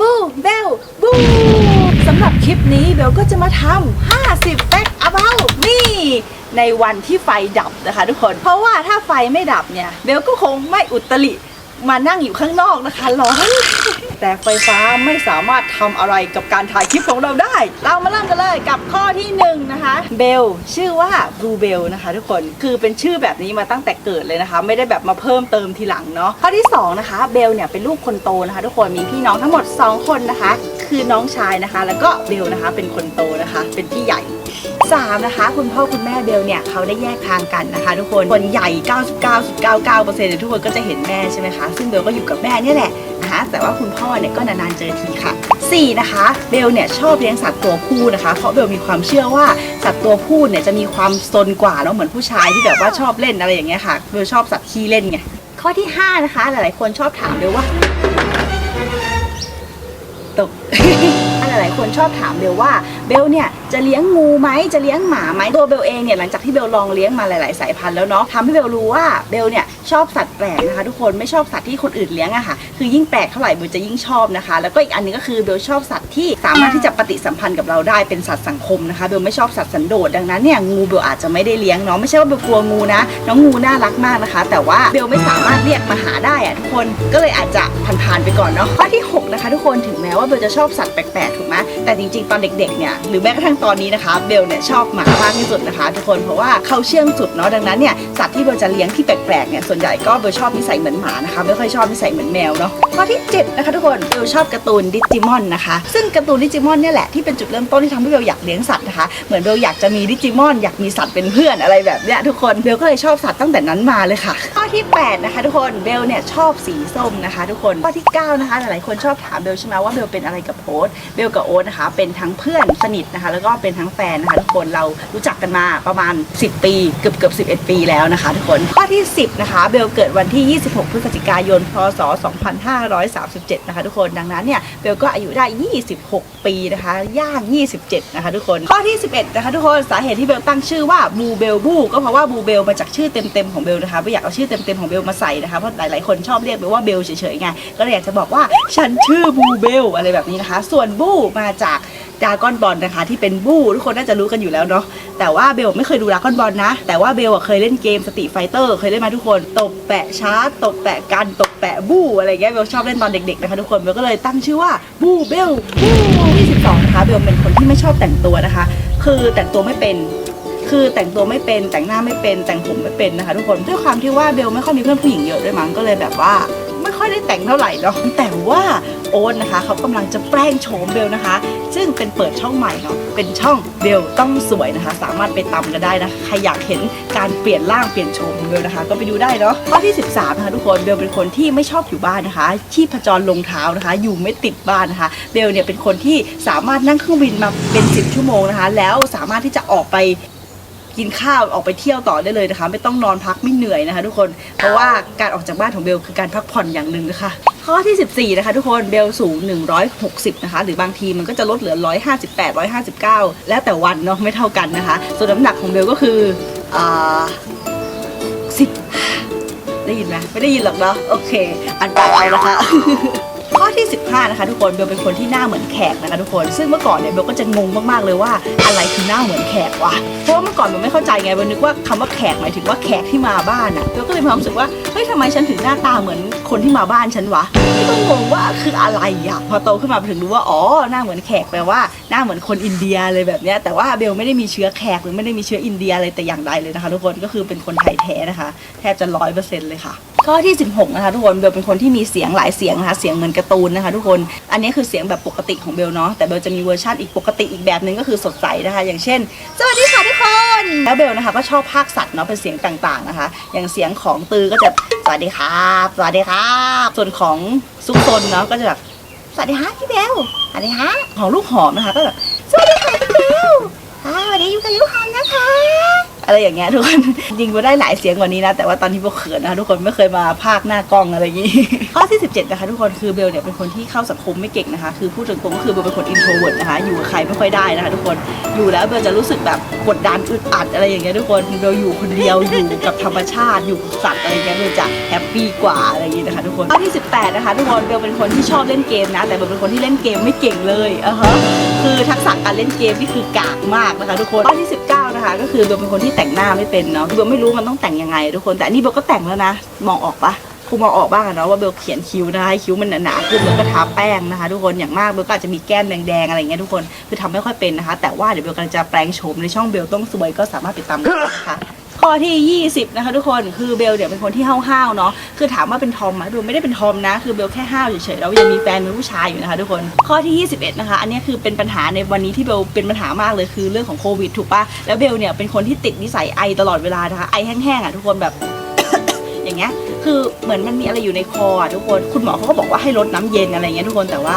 บูเบลบูสำหรับคลิปนี้เบลก็จะมาทำ50 fact about me ในวันที่ไฟดับนะคะทุกคน เพราะว่าถ้าไฟไม่ดับเนี่ย เบลก็คงไม่อุตริมานั่งอยู่ข้างนอกนะคะร้อน แต่ไฟฟ้าไม่สามารถทำอะไรกับการถ่ายคลิปของเราได้ เรามาเริ่มกันเลยกับข้อที่หนึ่งนะคะเบลชื่อว่าบลูเบลนะคะทุกคนคือเป็นชื่อแบบนี้มาตั้งแต่เกิดเลยนะคะ ไม่ได้แบบมาเพิ่มเติมทีหลังเนาะข้อที่สองนะคะเบลเนี่ยเป็นลูกคนโตนะคะ ทุกคนมีพี่น้องทั้งหมด 2 คนนะคะ คือน้องชายนะคะ แล้วก็เบลนะคะเป็นคนโตนะคะ เป็นพี่ใหญ่สามนะคะ คุณพ่อคุณแม่เบลเนี่ยเขาได้แยกทางกันนะคะ ทุกคนคนใหญ่ 99.99%เนี่ยทุกคนก็จะเห็นแม่ใช่ไหมคะ ซึ่งเบลก็อยู่กับแม่เนี่ยแหละนะคะแต่ว่าคุณพ่อเนี่ยก็นานๆเจอทีค่ะ 4 นะคะ เบลเนี่ยชอบเลี้ยงสัตว์ตัวผู้นะคะ เพราะเบลมีความเชื่อว่าสัตว์ตัวผู้เนี่ยจะมีความซนกว่าแล้วเหมือนผู้ชายที่แบบว่าชอบเล่นอะไรอย่างเงี้ยค่ะเบลชอบสัตว์ขี้เล่นไงข้อที่ 5 นะคะ หลายๆคนชอบถามเบลว่า ตกหลายๆคนชอบถามเบลว่าเบลเนี่ยจะเลี้ยงงูไหมจะเลี้ยงหมาไหมตัวเบลเองเนี่ยหลังจากที่เบลลองเลี้ยงมาหลาย ๆ สายพันธุ์แล้วเนาะทำให้เบลรู้ว่าเบลเนี่ยชอบสัตว์แปลกนะคะทุกคนไม่ชอบสัตว์ที่คนอื่นเลี้ยงอะค่ะคือยิ่งแปลกเท่าไหร่เบลจะยิ่งชอบนะคะ แล้วก็อีกอันนึงก็คือเบลชอบสัตว์ที่สามารถที่จะปฏิสัมพันธ์กับเราได้เป็นสัตว์สังคมนะคะเบลไม่ชอบสัตว์สันโดษดังนั้นเนี่ยงูเบลอาจจะไม่ได้เลี้ยงเนาะไม่ใช่ว่าเบลกลัวงูนะน้องงูน่ารักมากนะคะ แต่ว่าเบลไม่สามารถเรียกมาหาได้อะทุกคนก็เลยอาจจะผ่านๆไปก่อนเนาะข้อที่ห นะคะทุกคนถึงแม้ว่าเบลจะชอบสัตว์แปลกๆถูกไหมแต่จริงๆตอนเด็กๆเนี่ยหรือแม้กระทั่งตอนนี้นะคะเบลเนี่ยชอบหมามากที่สุดนะคะ ทุกคนเพราะว่าเขาเชื่องสุดเนาะดังนั้นเนี่ยสัตว์ที่เบลจะเลี้ยงที่แปลกๆเนี่ยส่วนใหญ่ก็เบลชอบนิสัยเหมือนหมานะคะไม่ค่อยชอบนิสัยเหมือนแมวเนาะข้อที่7นะคะทุกคนเบลชอบการ์ตูนดิจิมอนนะคะ ซึ่งการ์ตูนดิจิมอนเนี่ยแหละที่เป็นจุดเริ่มต้นที่ทำให้เบลอยากเลี้ยงสัตว์นะคะเหมือนเบลอยากจะมีดิจิมอนอยากมีสัตว์เป็นเพื่อนอะไรแบบเนี้ยทุกคนเบลก็เลยชอบสัตว์ตั้งแต่นั้นมาเลยค่ะ ข้อที่8นะคะทุกคนเบลเนี่ยชอบสีส้มนะคะ ทุกคนข้อที่9นะคะหลายๆคนชอบถามเบลใช่ไหมว่าเบลเป็นอะไรกับโอ๊ตเบลกับโอ๊ตนะคะ เป็นทั้งเพื่อนสนิทนะคะ แล้วก็เป็นทั้งแฟนนะคะทุกคนเรารู้จักกันมาประมาณ 10 ปีเกือบเกือบ11 ปีแล้วนะคะทุกคนข้อที่ 10นะคะเบลเกิดวันที่ 26 พฤศจิกายน พศ 2537 นะคะทุกคนดังนั้นเนี่ยเบลก็อายุได้ 26 ปีนะคะย่าง 27 นะคะทุกคนข้อที่ 11 นะคะทุกคนสาเหตุที่เบลตั้งชื่อว่าบูเบลบูก็เพราะว่าบูเบลมาจากชื่อเต็มๆของเบลนะคะไม่อยากเอาชื่อเต็มๆของเบลมาใส่นะคะเพราะหลายๆคนชอบเรียกเบลว่าเบลเฉยๆไงก็เลยอยากจะบอกว่าฉันชื่อบูเบลอะไรแบบนี้นะคะ ส่วนบูมาจากดากอนบอลนะคะ ที่เป็นบูทุกคนน่าจะรู้กันอยู่แล้วเนาะแต่ว่าเบลไม่เคยดูดากอนบอลนะ แต่ว่าเบลอะเคยเล่นเกมสติไฟเตอร์เคยเล่นมาทุกคนตบแปะชาร์ตบแปะกันตบแปะบูอะไรเงี้ยเบลชอบเล่นตอนเด็กๆนะคะทุกคนเบลก็เลยตั้งชื่อว่าบูเบลบูที่12นะคะเบลเป็นคนที่ไม่ชอบแต่งตัวนะคะ คือแต่งตัวไม่เป็นคือแต่งตัวไม่เป็นแต่งหน้าไม่เป็นแต่งผมไม่เป็นนะคะ ทุกคนด้วยความที่ว่าเบลไม่ค่อยมีเพื่อนผู้หญิงเยอะด้วยมั้งก็เลยแบบว่า ค่อยได้แต่งเท่าไหร่เนาะแต่ว่าโอ๊ตนะคะเขากำลังจะแปลงโฉมเบลนะคะ ซึ่งเป็นเปิดช่องใหม่เนาะเป็นช่องเบลต้องสวยนะคะ สามารถไปตามกันได้นะใครอยากเห็นการเปลี่ยนร่างเปลี่ยนโฉมของเบลนะคะ ก็ไปดูได้เนาะข้อที่ 13นะคะทุกคนเบลเป็นคนที่ไม่ชอบอยู่บ้านนะคะที่ผจรลงเท้านะคะ อยู่ไม่ติดบ้านนะคะเบลเนี่ยเป็นคนที่สามารถนั่งเครื่องบินมาเป็น 10 ชั่วโมงนะคะ แล้วสามารถที่จะออกไป กินข้าวออกไปเที่ยวต่อได้เลยนะคะ ไม่ต้องนอนพักไม่เหนื่อยนะคะ ทุกคนเพราะว่าการออกจากบ้านของเบลคือการพักผ่อนอย่างหนึ่งนะคะข้อที่ 14 นะคะทุกคนเบลสูง 160 นะคะ หรือบางทีมันก็จะลดเหลือ 158 159 แล้วแต่วันเนาะไม่เท่ากันนะคะ ส่วนน้ำหนักของเบลก็คืออ่าสิได้ยินไหมไม่ได้ยินหรอกเนาะโอเค อันปากเอานะคะ ข้อที่ 15 นะคะทุกคนเบลเป็นคนที่หน้าเหมือนแขกนะคะทุกคน ซึ่งเมื่อก่อนเนี่ยเบลก็จะงงมากๆเลยว่าอะไรคือหน้าเหมือนแขกวะเพราะว่าเมื่อก่อนเบลไม่เข้าใจไงเบลนึกว่าคำว่าแขกหมายถึงว่าแขกที่มาบ้านอะเบลก็เลยมีความรู้สึกว่าเฮ้ยทำไมฉันถึงหน้าตาเหมือนคนที่มาบ้านฉันวะก็งงว่าคืออะไรอะพอโตขึ้นมาถึงรู้ว่าอ๋อหน้าเหมือนแขกแปลว่าหน้าเหมือนคนอินเดียเลยแบบเนี้ยแต่ว่าเบลไม่ได้มีเชื้อแขกหรือไม่ได้มีเชื้ออินเดียอะไรแต่อย่างใดเลยนะคะ ทุกคนก็คือเป็นคนไทยแท้นะคะ แทบจะร้อยเปอร์เซ็นต์เลยค่ะ ข้อที่ 16 นะคะทุกคนเบลเป็นคนที่มีเสียงหลายเสียงนะคะเสียงเหมือนการ์ตูนนะคะทุกคนอันนี้คือเสียงแบบปกติของเบลเนาะแต่เบลจะมีเวอร์ชันอีกปกติอีกแบบหนึ่งก็คือสดใสนะคะ อย่างเช่น สวัสดีค่ะทุกคน แล้วเบลนะคะก็ชอบพากย์สัตว์เนาะเป็นเสียงต่างๆนะคะ อย่างเสียงของตือก็จะสวัสดีครับ สวัสดีครับ ส่วนของซุกซนเนาะก็จะแบบสวัสดีฮะพี่เบลสวัสดีฮะของลูกหอมนะคะก็แบบสวัสดีค่ะพี่เบลค่ะวันนี้อยู่กับลูกหอมนะคะ อะไรอย่างเงี้ยทุกคนจริงๆเบได้หลายเสียงกว่านี้นะแต่ว่าตอนนี้เบลเขินนะคะทุกคนไม่เคยมาพากหน้ากล้องอะไรอย่างงี้ข้อที่ 17 นะคะทุกคนคือเบลเนี่ยเป็นคนที่เข้าสังคมไม่เก่งนะคะ คือพูดตรงๆก็คือเบลเป็นคนอินโทรเวิร์ดนะคะอยู่กับใครไม่ค่อยได้นะคะทุกคนอยู่แล้วเบลจะรู้สึกแบบกดดันอึดอัดอะไรอย่างเงี้ยทุกคนเบลอยู่คนเดียวอยู่กับธรรมชาติอยู่กับสัตว์อะไรอย่างเงี้ยเบลจะแฮปปี้กว่าอะไรอย่างงี้นะคะทุกคนข้อที่ 18 นะคะทุกคนเบลเป็นคนที่ชอบเล่นเกมนะแต่เบลเป็นคนที่เล่นเกมไม่เก่งเลยอะฮะคือทักษะการเล่นเกมนี่คือกากมากนะคะทุกคนข้อที่ 19 ก็คือเบลเป็นคนที่แต่งหน้าไม่เป็นเนาะเบลไม่รู้มันต้องแต่งยังไงทุกคนแต่อันนี้เบลก็แต่งแล้วนะ มองออกปะคงมองออกบ้างเนาะว่าเบลเขียนคิ้วนะคะคิ้วมันหนาๆขึ้นเบลก็ทาแป้งนะคะ ทุกคนอย่างมากเบลก็อาจจะมีแก้มแดงๆอะไรเงี้ยทุกคนคือทำไม่ค่อยเป็นนะคะ แต่ว่าเดี๋ยวเบลกำลังจะแปลงโฉมในช่องเบลต้องสวยก็สามารถติดตามได้นะคะ ข้อที่ 20 นะคะทุกคนคือเบลเนี่ยเป็นคนที่ห้าวๆเนาะคือถามว่าเป็นทอมไหมเบลไม่ได้เป็นทอมนะ คือเบลแค่ห้าวเฉยๆแล้วยังมีแฟนเป็นผู้ชายอยู่นะคะทุกคนข้อที่ 21 นะคะ อันนี้คือเป็นปัญหาในวันนี้ที่เบลเป็นปัญหามากเลยคือเรื่องของโควิดถูกปะแล้วเบลเนี่ยเป็นคนที่ติดนิสัยไอตลอดเวลานะคะไอแห้งๆอะทุกคนแบบ อย่างเงี้ยคือเหมือนมันมีอะไรอยู่ในคออะทุกคน คุณหมอเขาก็บอกว่าให้ลดน้ำเย็นอะไรเงี้ยทุกคนแต่ว่า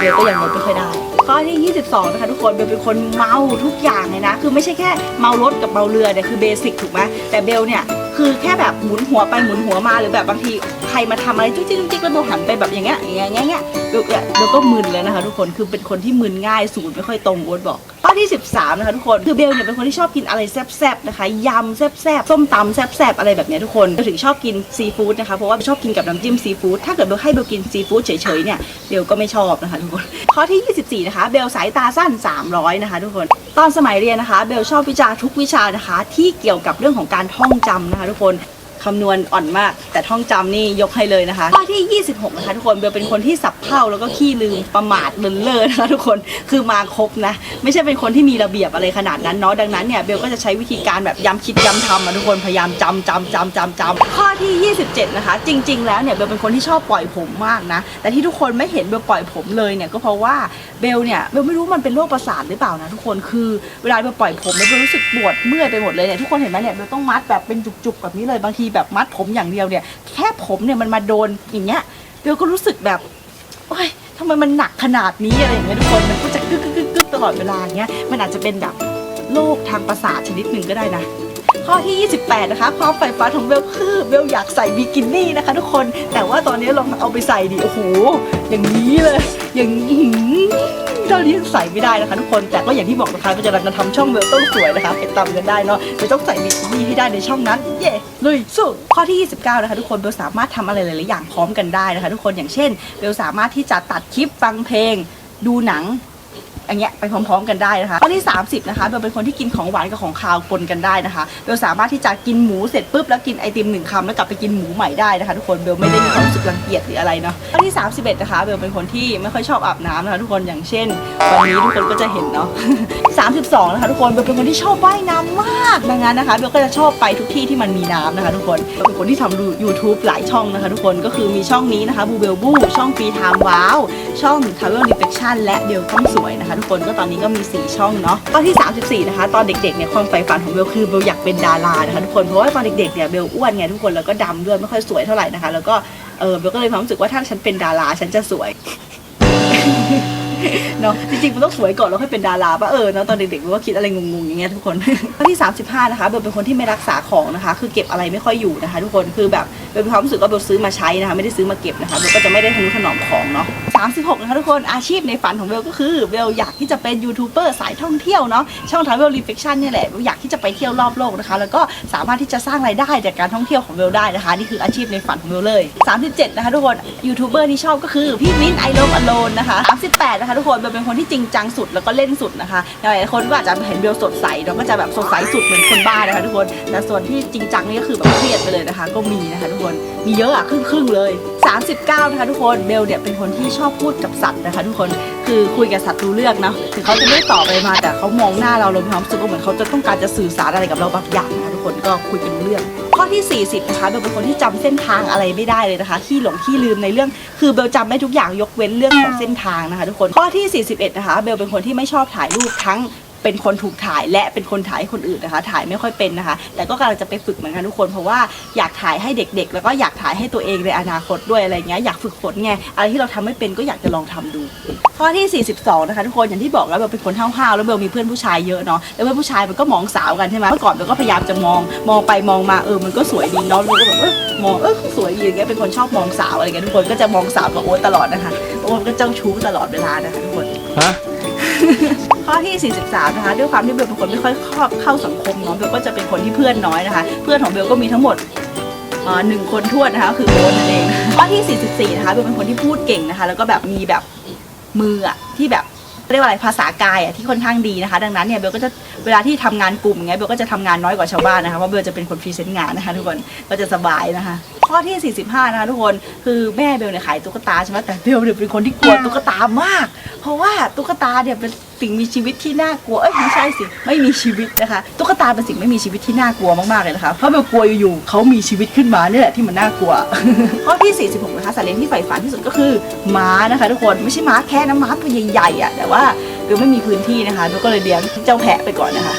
เบลก็ยังลดไม่ค่อยได้ ข้อที่ 22 นะคะทุกคนเบลเป็นคนเมาทุกอย่างเลยนะ คือไม่ใช่แค่เมารถกับเมาเรือเนี่ยคือเบสิกถูกไหมแต่เบลเนี่ยคือแค่แบบหมุนหัวไปหมุนหัวมาหรือแบบบางทีใครมาทำอะไรจุ๊กจิ๊กจุ๊กจิ๊กแล้วเบลหันไปแบบอย่างเงี้ยอย่างเงี้ยอย่างเงี้ยเบลก็มึนเลยนะคะ ทุกคนคือเป็นคนที่มึนง่ายสูตรไม่ค่อยตรงโอ๊ตบอก ที่ 13 นะคะทุกคน คือเบลเนี่ยเป็นคนที่ชอบกินอะไรแซ่บๆนะคะยำแซ่บๆส้มตำแซ่บๆอะไรแบบเนี้ยทุกคนเบลถึงชอบกินซีฟู้ดนะคะเพราะว่าชอบกินกับน้ำจิ้มซีฟู้ดถ้าเกิดเบลให้เบลกินซีฟู้ดเฉยๆเนี่ยเบลก็ไม่ชอบนะคะทุกคนข้อที่ 24 นะคะ เบลสายตาสั้น 300 นะคะทุกคน ตอนสมัยเรียนนะคะ เบลชอบวิชาทุกวิชานะคะ ที่เกี่ยวกับเรื่องของการท่องจำนะคะทุกคน คำนวณอ่อนมาก แต่ท่องจำนี่ยกให้เลยนะคะ ข้อที่ 26 นะคะทุกคนเบลเป็นคนที่สับเพ่าแล้วก็ขี้ลืมประมาทเลินเล่อนะคะทุกคนคือมาครบนะไม่ใช่เป็นคนที่มีระเบียบอะไรขนาดนั้นเนาะดังนั้นเนี่ยเบลก็จะใช้วิธีการแบบย้ำคิดย้ำทำอะทุกคนพยายามจำจำจำจำจำข้อที่ 27 นะคะ จริง ๆ แล้วเนี่ยเบลเป็นคนที่ชอบปล่อยผมมากนะแต่ที่ทุกคนไม่เห็นเบลปล่อยผมเลยเนี่ยก็เพราะว่าเบลเนี่ยเบลไม่รู้มันเป็นโรคประสาทหรือเปล่านะทุกคนคือเวลาเบลปล่อยผมเบลรู้สึกปวดเมื่อยไปหมดเลยเนี่ยทุกคนเห็นไหมเนี่ยเบลต้องมัดแบบเป็นจุกๆแบบนี้เลยบางทีแบบมัดผมอย่างเดียวเนี่ย แค่ผมเนี่ยมันมาโดนอย่างเงี้ยเบลก็รู้สึกแบบโอ๊ยทำไมมันหนักขนาดนี้อะไรอย่างเงี้ยทุกคนมันก็จะกึกกึกกึกกึกตลอดเวลาอย่างเงี้ยมันอาจจะเป็นแบบโรคทางประสาทชนิดหนึ่งก็ได้นะข้อที่ 28 นะคะ ความใฝ่ฝันของเบลคือเบลอยากใส่บิกินี่นะคะทุกคน แต่ว่าตอนนี้ลองเอาไปใส่ดิ โอ้โห อย่างนี้เลย อย่างนี้ ตอนนี้ยงใส่ไม่ได้นะคะทุกคน แต่ก็อย่างที่บอกนะคะเราจะรังจะทำช่องเบลต้องสวยนะคะไปตามกันได้เนาะจะต้องใส่บิกินี่ให้ได้ในช่องนั้น เย่ลุยสู้ข้อที่ 29 นะคะทุกคนเบลสามารถทำอะไรหลายๆอย่างพร้อมกันได้นะคะ ทุกคนอย่างเช่นเบลสามารถที่จะตัดคลิปฟังเพลง ดูหนัง อย่างเงี้ยไปพร้อมๆกันได้นะคะข้อที่ 30 นะคะเบลเป็นคนที่กินของหวานกับของคาวปนกันได้นะคะเบลสามารถที่จะกินหมูเสร็จปุ๊บแล้วกินไอติมหนึ่งคำแล้วกลับไปกินหมูใหม่ได้นะคะทุกคนเบลไม่ได้มีความรู้สึกรังเกียจหรืออะไรเนาะข้อที่ 31 นะคะเบลเป็นคนที่ไม่ค่อยชอบอาบน้ำนะคะทุกคนอย่างเช่น วันนี้ทุกคนก็จะเห็นเนาะ 32 นะคะทุกคนเบลเป็นคนที่ชอบว่ายน้ำมากดังนั้นนะคะเบลก็จะชอบไปทุกที่ที่มันมีน้ำนะคะทุกคนเบลเป็นคนที่ทำดู YouTube หลายช่องนะคะทุกคนก็คือมีช่องนี้นะคะบูเบลบูช่องฟรีไทม์ว้าวช่อง Travel Reflection และเบลต้องสวยนะคะ ทุกคนก็ตอนนี้ก็มี 4 ช่องเนาะข้อที่ 34 นะคะ ตอนเด็กๆเนี่ยความใฝ่ฝันของเบลคือเบลอยากเป็นดารานะคะทุกคนเพราะว่าตอนเด็กๆเนี่ยเบลอ้วนไงทุกคนแล้วก็ดำด้วยไม่ค่อยสวยเท่าไหร่นะคะ แล้วก็เออเบลก็เลยความรู้สึกว่าถ้าฉันเป็นดาราฉันจะสวย เนาะจริงๆมันต้องสวยก่อนแล้วค่อยเป็นดาราป่ะเออเนาะตอนเด็กๆมันก็คิดอะไรงงๆอย่างเงี้ยทุกคนข้อที่ 35 นะคะเบลเป็นคนที่ไม่รักษาของนะคะ คือเก็บอะไรไม่ค่อยอยู่นะคะ ทุกคนคือแบบเบลมีความรู้สึกว่าเบลซื้อมาใช้นะคะ ไม่ได้ซื้อมาเก็บนะคะเบลก็จะไม่ได้ทนุถนอมของเนาะ36 นะคะทุกคนอาชีพในฝันของเบลก็คือเบลอยากที่จะเป็นยูทูบเบอร์สายท่องเที่ยวเนาะช่อง Travel Reflection เนี่ยแหละเบลอยากที่จะไปเที่ยวรอบโลกนะคะ แล้วก็สามารถที่จะสร้างรายได้จากการท่องเที่ยวของเบลได้นะคะนี่คืออาชีพในฝันของเบลเลย 37 นะคะทุกคนยูทูบเบอร์ที่ชอบก็คือพี่มิ้นไอโลมอโลนนะคะ38นะคะทุกคนเบลเป็นคนที่จริงจังสุดแล้วก็เล่นสุดนะคะหลายคนก็อาจจะเห็นเบลสดใสเราก็จะแบบสดใสสุดเหมือนคนบ้านะคะทุกคนแต่ส่วนที่จริงจังนี่ก็คือแบบเครียดไปเลยนะคะ ก็มีนะคะทุกคนมีเยอะอะครึ่งครึ่งๆเลย 39 นะคะทุกคนเบลเนี่ยเป็นคนที่ชอบพูดกับสัตว์นะคะ ทุกคนคือคุยกับสัตว์รู้เรื่องนะถึงเขาจะไม่ตอบอะไรมาแต่เขามองหน้าเราเรามีความรู้สึกว่าเหมือนเขาจะต้องการจะสื่อสารอะไรกับเราบางอย่างนะคะทุกคนก็คุยกันรู้เรื่องข้อที่ 40 นะคะเบลเป็นคนที่จำเส้นทางอะไรไม่ได้เลยนะคะขี้หลงขี้ลืมในเรื่อง คือเบลจำได้ทุกอย่างยกเว้นเรื่องของเส้นทางนะคะ ทุกคนข้อที่ 41 นะคะเบลเป็นคนที่ไม่ชอบถ่ายรูปทั้ง เป็นคนถูกถ่ายและเป็นคนถ่ายคนอื่นนะคะ ถ่ายไม่ค่อยเป็นนะคะ แต่ก็กำลังจะไปฝึกเหมือนกันทุกคนเพราะว่าอยากถ่ายให้เด็กๆ แล้วก็อยากถ่ายให้ตัวเองในอนาคตด้วยอะไรเงี้ยอยากฝึกฝนไงอะไรที่เราทำไม่เป็นก็อยากจะลองทำดู ข้อที่ 42 นะคะทุกคนอย่างที่บอกแล้วเบลเป็นคนห้าวๆแล้วเบลมีเพื่อนผู้ชายเยอะเนาะแล้วเพื่อนผู้ชายมันก็มองสาวกันใช่ไหมเมื่อก่อนเบลก็พยายามจะมองมองไปมองมาเออมันก็สวยดีเนาะเบลก็แบบเออมองเออสวยดีอย่างเงี้ยเป็นคนชอบมองสาวอะไรเงี้ยทุกคนก็จะมองสาวกับโอ๊ตตลอดนะคะโอ๊ตก็เจ้าชู้ตลอดเวลานะคะทุกคนฮะ ข้อที่ 43 นะคะ ด้วยความที่เบลเป็นคนไม่ค่อยเข้าสังคมเนาะเบลก็จะเป็นคนที่เพื่อนน้อยนะคะ เพื่อนของเบลก็มีทั้งหมดหนึ่งคนทวนนะคะก็คือโอ๊ตนั่นเองข้อที่ 44 นะคะเบลเป็นคนที่พูดเก่งนะคะ แล้วก็แบบมีแบบมืออะที่แบบเรียกว่าอะไรภาษากายอะที่ค่อนข้างดีนะคะ ดังนั้นเนี่ยเบลก็จะเวลาที่ทำงานกลุ่มเงี้ยเบลก็จะทำงานน้อยกว่าชาวบ้านนะคะเพราะเบลจะเป็นคนพรีเซนต์งานนะคะ ทุกคนก็จะสบายนะคะ ข้อที่ 45 นะคะทุกคนคือแม่เบลเนี่ยขายตุ๊กตาใช่ไหมแต่เบลเนี่ยเป็นคนที่กลัวตุ๊กตามาก เพราะว่าตุ๊กตาเนี่ยเป็นสิ่งมีชีวิตที่น่ากลัวเอ้ยไม่ใช่สิไม่มีชีวิตนะคะตุ๊กตาเป็นสิ่งไม่มีชีวิตที่น่ากลัวมากๆเลยนะคะเพราะเบลกลัวอยู่ๆเขามีชีวิตขึ้นมาเนี่ยแหละที่มันน่ากลัว ข้อที่ 46 นะคะสัตว์เลี้ยงที่ใฝ่ฝันที่สุดก็คือม้านะคะ ทุกคนไม่ใช่ม้าแค่นะม้าตัวใหญ่ๆอะแต่ว่าเบลไม่มีพื้นที่นะคะเบลก็เลยเลี้ยงเจ้าแพะไปก่อนนะคะ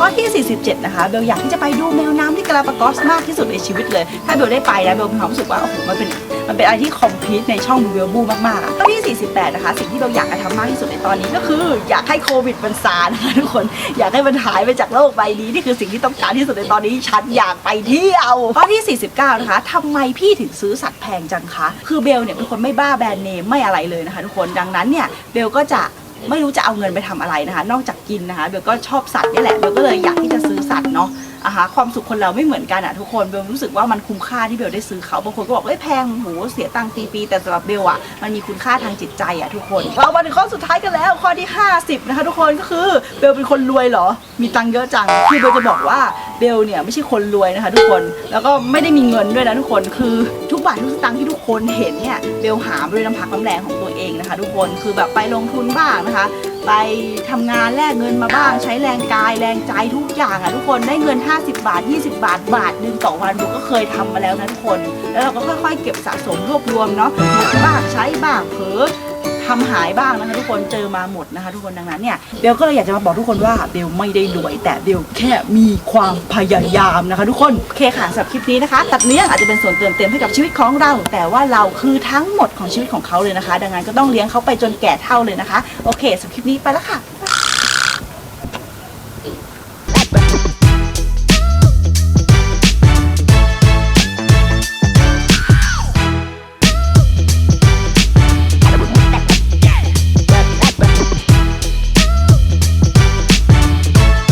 ข้อที่ 47 นะคะ เบลอยากที่จะไปดูแมวน้ำที่กาลาปากอสมากที่สุดในชีวิตเลย ถ้าเบลได้ไปนะเบลมีความรู้สึกว่าโอ้โหมันเป็นมันเป็นอะไรที่คอมพลีทในช่องเบลบูมากๆอะข้อที่ 48 นะคะ สิ่งที่เบลอยากจะทำมากที่สุดในตอนนี้ก็คือ อยากให้โควิดมันซานะคะทุกคนอยากให้มันหายไปจากโลกใบนี้นี่คือสิ่งที่ต้องการที่สุดในตอนนี้ฉันอยากไปเที่ยวข้อที่ 49 นะคะทำไมพี่ถึงซื้อสัตว์แพงจังคะคือเบลเนี่ยเป็นคนไม่บ้าแบรนด์เนมไม่อะไรเลยนะคะทุกคนดังนั้นเนี่ยเบลก็จะ ไม่รู้จะเอาเงินไปทำอะไรนะคะ นอกจากกินนะคะเบลก็ชอบสัตว์นี่แหละเบลก็เลยอยากที่จะซื้อสัตว์เนาะ อะฮะความสุขคนเราไม่เหมือนกันอะทุกคนเบลรู้สึกว่ามันคุ้มค่าที่เบลได้ซื้อเขาบางคนก็บอกเอ้ยแพงโหเสียตังค์ปีๆแต่สำหรับเบลอะมันมีคุณค่าทางจิตใจอะทุกคนเรามาถึงข้อสุดท้ายกันแล้วข้อที่ 50 นะคะ ทุกคนก็คือเบลเป็นคนรวยเหรอ มีตังค์เยอะจังคือเบลจะบอกว่าเบลเนี่ยไม่ใช่คนรวยนะคะ ทุกคนแล้วก็ไม่ได้มีเงินด้วยนะทุกคนคือทุกบาททุกสตางค์ที่ทุกคนเห็นเนี่ยเบลหามาด้วยน้ำพักน้ำแรงของตัวเองนะคะ ทุกคนคือแบบไปลงทุนบ้างนะคะ ไปทำงานแลกเงินมาบ้าง ใช้แรงกายแรงใจทุกอย่างอะทุกคนได้เงิน 50 บาท 20 บาทบาทหนึ่งต่อวันบุกก็เคยทำมาแล้วนะทุกคน แล้วเราก็ค่อยๆ เก็บสะสมรวบรวมเนาะหมดบ้างใช้บ้างเผลอ ทำหายบ้างนะคะทุกคนเจอมาหมดนะคะ ทุกคนดังนั้นเนี่ยเบลก็เลยอยากจะมาบอกทุกคนว่าเบลไม่ได้รวย แต่เบลแค่มีความพยายามนะคะ ทุกคนโอเคค่ะสำหรับคลิปนี้นะคะ ตัดเนี้ยอาจจะเป็นส่วนเติมเต็มให้กับชีวิตของเรา แต่ว่าเราคือทั้งหมดของชีวิตของเขาเลยนะคะ ดังนั้นก็ต้องเลี้ยงเขาไปจนแก่เท่าเลยนะคะ โอเคสำหรับคลิปนี้ไปแล้วค่ะ